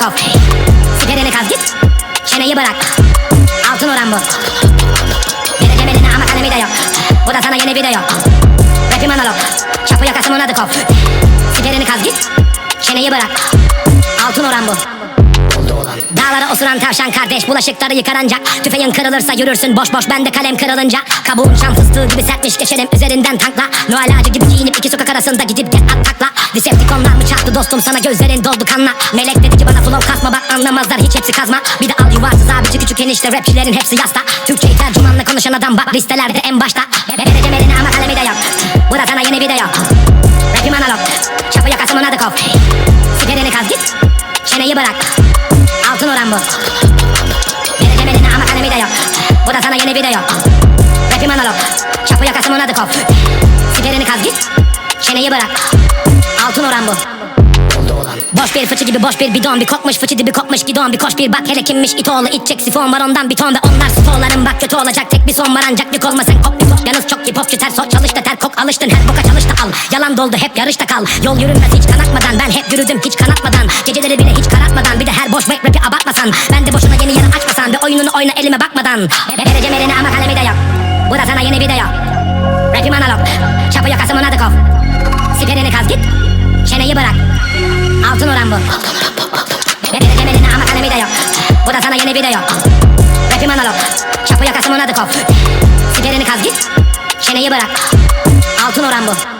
kof Sigaranı kaz git Çeneyi bırak. Altın oran bu. Vereceğim eline ama kalemi de yok. Bu da sana yeni video. Rapim analog. Çapı yakasım ona da kof Sigaranı kaz git Çeneyi bırak. Altın oran bu. Dağlara osuran tavşan kardeş bulaşıkları yıkar ancak Tüfeğin kırılırsa yürürsün boş boş bende kalem kırılınca. Kabuğun şam fıstığı gibi sertmiş geçerim üzerinden tankla. Noel ağacı gibi giyinip iki sokak arasında gidip de at takla Decepticonlar mı çarptı dostum? Sana gözlerin doldu kanla. Melek dedi ki bana flow kasma bak anlamazlar hiç hepsi kazma. Bir de al yuvarsız abici küçük enişte rapçilerin hepsi yasta. Türkçeyi tercümanla konuşan adam bak listelerde en başta. Vereceğim eline ama kalemi de yok. Bu da sana yeni video Rapim analog. Çapı yakasım ona da kof Sigaranı kaz git Çeneyi bırak. Altın oran bu. Vereceğim eline ama kalemi de yok. Bu da sana yeni video Rapim analog. Çapı yakasım ona da kof Sigaranı kaz git Çeneyi bırak Altın oran bu. Boş bir fıçı gibi boş bir bidon. Bir kokmuş fıçı dibi kokmuş gidon. Bir koş bir bak hele kimmiş it oğlu. İçecek sifon var ondan bir ton Ve onlar stoğların bak kötü olacak. Tek bir son var ancak yük olma sen kok bir Yalnız çok hip hopçu ters o. Çalış ter kok Alıştın. Her boka çalış da al. Yalan doldu hep yarışta kal. Yol yürünmez hiç kanatmadan. Ben hep yürüdüm hiç kanatmadan. Geceleri bile hiç karartmadan Bir de her boş rap rapi abartmasan. Ben de boşuna yeni yere açmasan. Bir oyununu oyna elime bakmadan. Vereceğim eline ama kalemi de yok. Bu da sana yeni video. Rapim analog. Çapı yakasım ona da kof Sigaranı kaz git Çeneyi bırak. Altın oran bu. Eline ama kalemi de yok. Bu da sana yeni video. Rapim analog. Çapı yakasım ona da Sigaranı kaz git. Çeneyi bırak. Altın oran bu